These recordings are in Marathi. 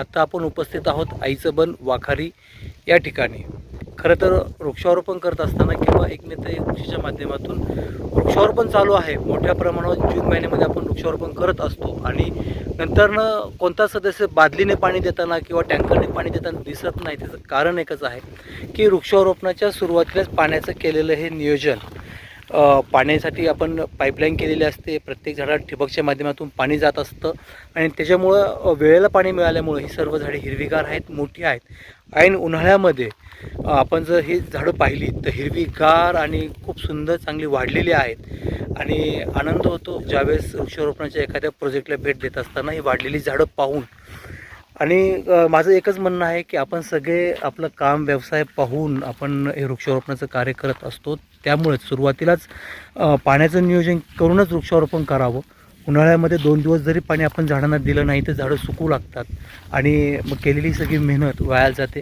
आत्ता आपण उपस्थित आहोत आईचं बन वाखारी या ठिकाणी. खरं तर वृक्षारोपण करत असताना किंवा एक मित्र एक कृषीच्या माध्यमातून वृक्षारोपण चालू आहे. मोठ्या प्रमाणावर जून महिन्यामध्ये आपण वृक्षारोपण करत असतो. आणि नंतरनं कोणता सदस्य बादलीने पाणी देताना किंवा टँकरने पाणी देताना दिसत नाही. त्याचं कारण एकच आहे की वृक्षारोपणाच्या सुरुवातीलाच पाण्याचं केलेलं हे नियोजन. पाण्यासाठी आपण पाईपलाईन केलेली असते. प्रत्येक झाडाला ठिबकच्या माध्यमातून पाणी जात असतं. आणि त्याच्यामुळं वेळेला पाणी मिळाल्यामुळं ही सर्व झाडे हिरवीगार आहेत मोठी आहेत. ऐन उन्हाळ्यामध्ये आपण जर ही झाडं पाहिली तर हिरवीगार आणि खूप सुंदर चांगली वाढलेली आहेत. आणि आनंद होतो ज्यावेळेस वृक्षारोपणाच्या एखाद्या प्रोजेक्टला भेट देत असताना ही वाढलेली झाडं पाहून. आणि माझं एकच म्हणणं आहे की आपण सगळे आपलं काम व्यवसाय पाहून आपण हे वृक्षारोपणाचं कार्य करत असतो. त्यामुळेच सुरुवातीलाच पाण्याचं नियोजन करूनच वृक्षारोपण करावं. उन्हाळ्यामध्ये दोन दिवस जरी पाणी आपण झाडांना दिलं नाही तर झाडं सुकू लागतात आणि मग केलेली सगळी मेहनत वाया जाते.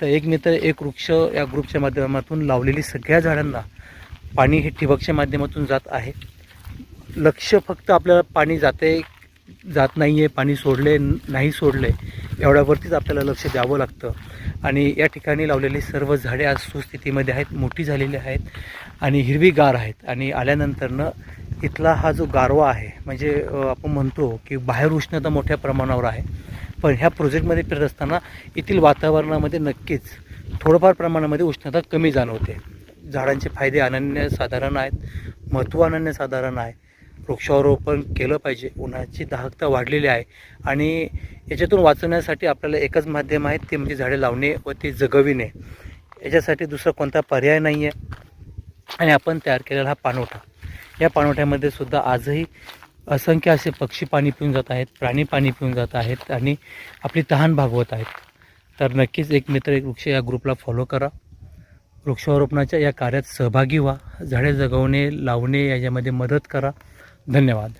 तर एक मित्र एक वृक्ष या ग्रुपच्या माध्यमातून लावलेली सगळ्या झाडांना पाणी हे ठिबकच्या माध्यमातून जात आहे. लक्ष फक्त आपल्याला पाणी जाते जात नाही आहे पाणी सोडले नाही सोडले एवढ्यावरतीच आपल्याला लक्ष द्यावं लागतं. आणि या ठिकाणी लावलेली सर्व झाडे आज सुस्थितीमध्ये आहेत मोठी झालेली आहेत आणि हिरवीगार आहेत. आणि आल्यानंतरनं इथला हा जो गारवा आहे म्हणजे आपण म्हणतो की बाहेर उष्णता मोठ्या प्रमाणावर आहे पण ह्या प्रोजेक्टमध्ये फिरत असताना येथील वातावरणामध्ये नक्कीच थोडंफार प्रमाणामध्ये उष्णता कमी जाणवते. झाडांचे फायदे अनन्यसाधारण आहेत महत्त्व अनन्यसाधारण आहे. वृक्षारोपण केलं पाहिजे. उन्हाची दाहकता वाढलेली आहे. आणि याच्यातून वाचवण्यासाठी आपल्याला एकच माध्यम आहे ते म्हणजे झाडे लावणे व ते जगविणे. याच्यासाठी दुसरा कोणता पर्याय नाही आहे आणि आपण तयार केलेला हा पाणवठा. या पाणवठ्यामध्ये सुद्धा आजही असंख्य असे पक्षी पाणी पिऊन जात आहेत प्राणी पाणी पिऊन जात आहेत आणि आपली तहान भागवत आहेत. तर नक्कीच एक मित्र एक वृक्ष या ग्रुपला फॉलो करा. वृक्षारोपणाच्या या कार्यात सहभागी व्हा. झाडे जगवणे लावणे याच्यामध्ये मदत करा. धन्यवाद.